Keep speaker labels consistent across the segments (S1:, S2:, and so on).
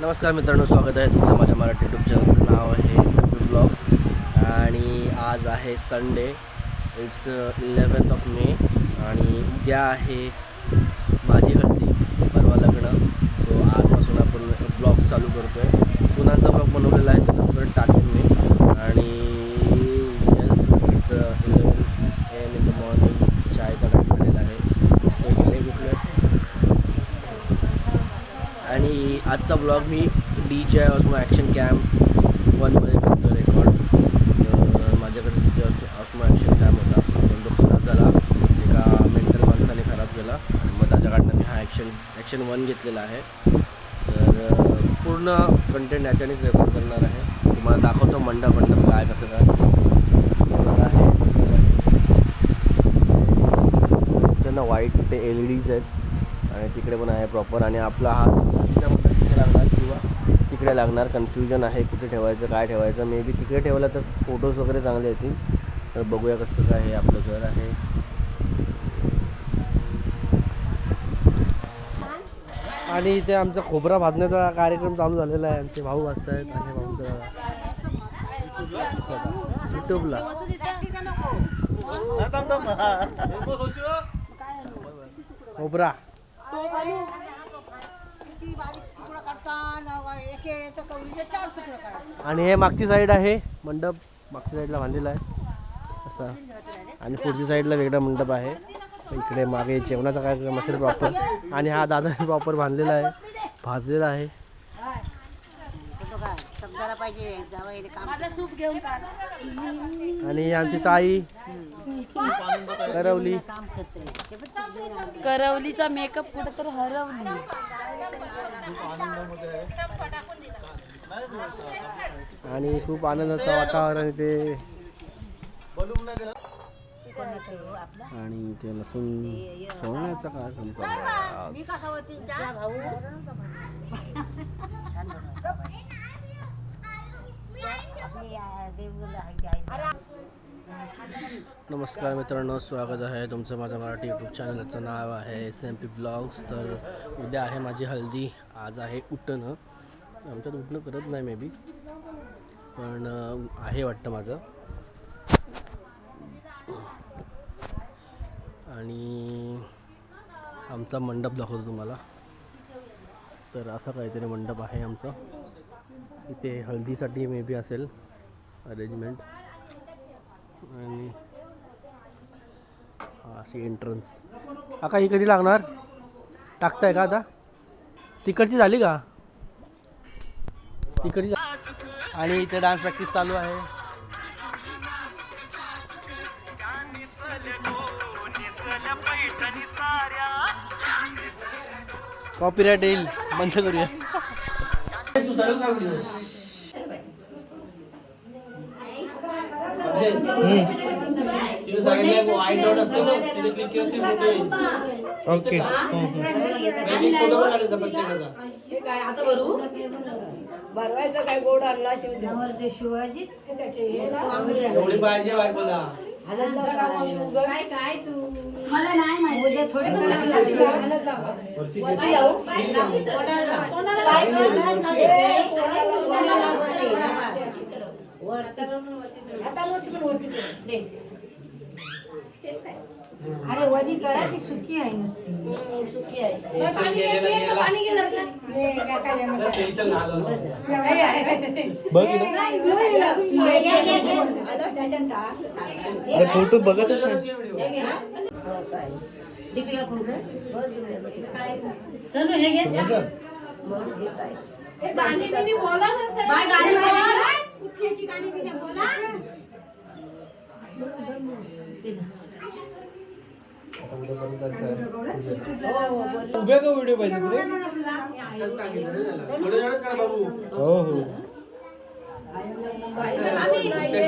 S1: नमस्कार मित्रांनो स्वागत आहे तुमचं माझ्या मराठी यूट्यूब चॅनलचं नाव आहे सप्पी ब्लॉग्स आणि आज आहे Sunday it's eleventh of May आणि उद्या आहे माझी हळदी परवा लग्न. सो आजपासून आपण ब्लॉग चालू करतो आहे चुनांचा ब्लॉग बनवलेला आहे तो टाकून टाकेन मी आणि येस इट्स आजचा ब्लॉग मी D J Osmo action camp वनमध्ये करतो रेकॉर्ड माझ्याकडे D J Osmo action camp होता. पण तो खराब झाला. एका मेंटल माणसाने खराब केला. आणि मग त्याच्याकडनं मी हा ॲक्शन ॲक्शन वन घेतलेला आहे. तर पूर्ण कंटेंट याच्यानेच रेकॉर्ड करणार आहे. तुम्हाला दाखवतो मंडप मंडप काय कसं काय. आहे दिसतं ना व्हाईट ते एल ई डीज आहेत. आणि तिकडे पण आहे प्रॉपर आणि आपला हा तिथे लागणार किंवा तिकडे लागणार कन्फ्युजन आहे कुठे ठेवायचं काय ठेवायचं. मे बी तिकडे ठेवलं तर फोटोज वगैरे चांगले येतील. तर बघूया कसं काय हे आपलं घर आहे. आणि इथे आमचा खोबरा भाजण्याचा कार्यक्रम चालू झालेला आहे. आमचे भाऊ वाजत आहेत आणि भाऊंचा युट्यूबला खोबरा. आणि हे मागची साईड आहे मंडप मागच्या साईडला बांधलेला आहे. असा. आणि पुढच्या साईडला वेगळा मंडप आहे. इकडे मागे जेवणाचा कार्यक्रम असेल प्रॉपर आणि हा दादा प्रॉपर बांधलेला आहे. भाजलेला आहे.
S2: पाहिजे जावयाला काम
S3: माझं सूप घेऊन काढ.
S1: आणि आमची ताई करवली.
S2: काम करते
S3: करवलीचा मेकअप कुठं तर हरवली.
S1: आणि खूप आनंदाचं वातावरण इथे आणि इथे लसूण सोडण्याचा चालू आहे.
S2: भाऊ आपली आ, देवगुला आहे ती आई.
S1: नमस्कार मित्रांनो स्वागत आहे तुमचं माझं मराठी यूट्यूब चॅनलचं नाव आहे एस एम पी ब्लॉग्स तर उद्या आहे माझी हल्दी आज आहे उठणं आमच्यात उठणं करत नाही मे बी पण आहे वाटतं माझं. आणि आमचा मंडप दाखवतो तुम्हाला. तर असा काहीतरी मंडप आहे आमचा. इथे हळदीसाठी मे बी असेल अरेंजमेंट आणि अशी एंट्रन्स आका ही कधी लागणार? टाकताय का आता? तिकडची झाली का? तिकडची आणि इथे डान्स प्रॅक्टिस चालू आहे. कॉपीराईट येईल. बंद करूया. तिथे सांगितलं आय डॉट असतो ना तिथे क्लिक केलं फोटो येईल
S4: ओके.
S1: पण काढायचा प्रत्येकाचा
S2: नवरदेव शिवाजी
S1: एवढी पाहिजे बायकोला.
S2: मला नाही माहिती. उद्या थोडे. अरे वधी करा ती सुकी आहे नुसती सुकी आहे
S1: टेन्शन आलं
S4: बघ इकडं. अरे फोटो बघतच नाही उभ्या का व्हिडिओ पाहिजे रे
S1: थोडं वेळच करा बाबू
S4: हो हो
S3: तिला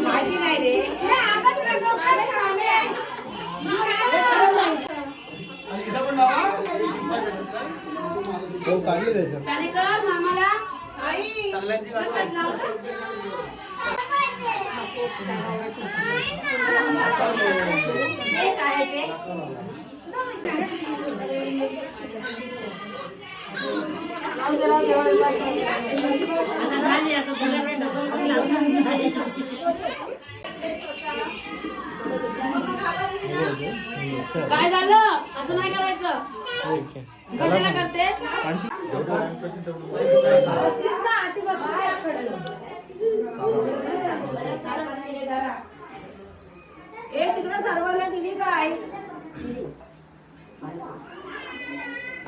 S4: माहिती तू
S3: दिलं मी
S5: हो काढले त्याच्यात.
S4: मामाला.
S3: सगळ्यांची काढू
S4: काय झालं? असं नाही करायचं. कशाला करतेस?
S6: बसलीस ना अशी बसली
S4: तिकडं सर्वांना दिली काय?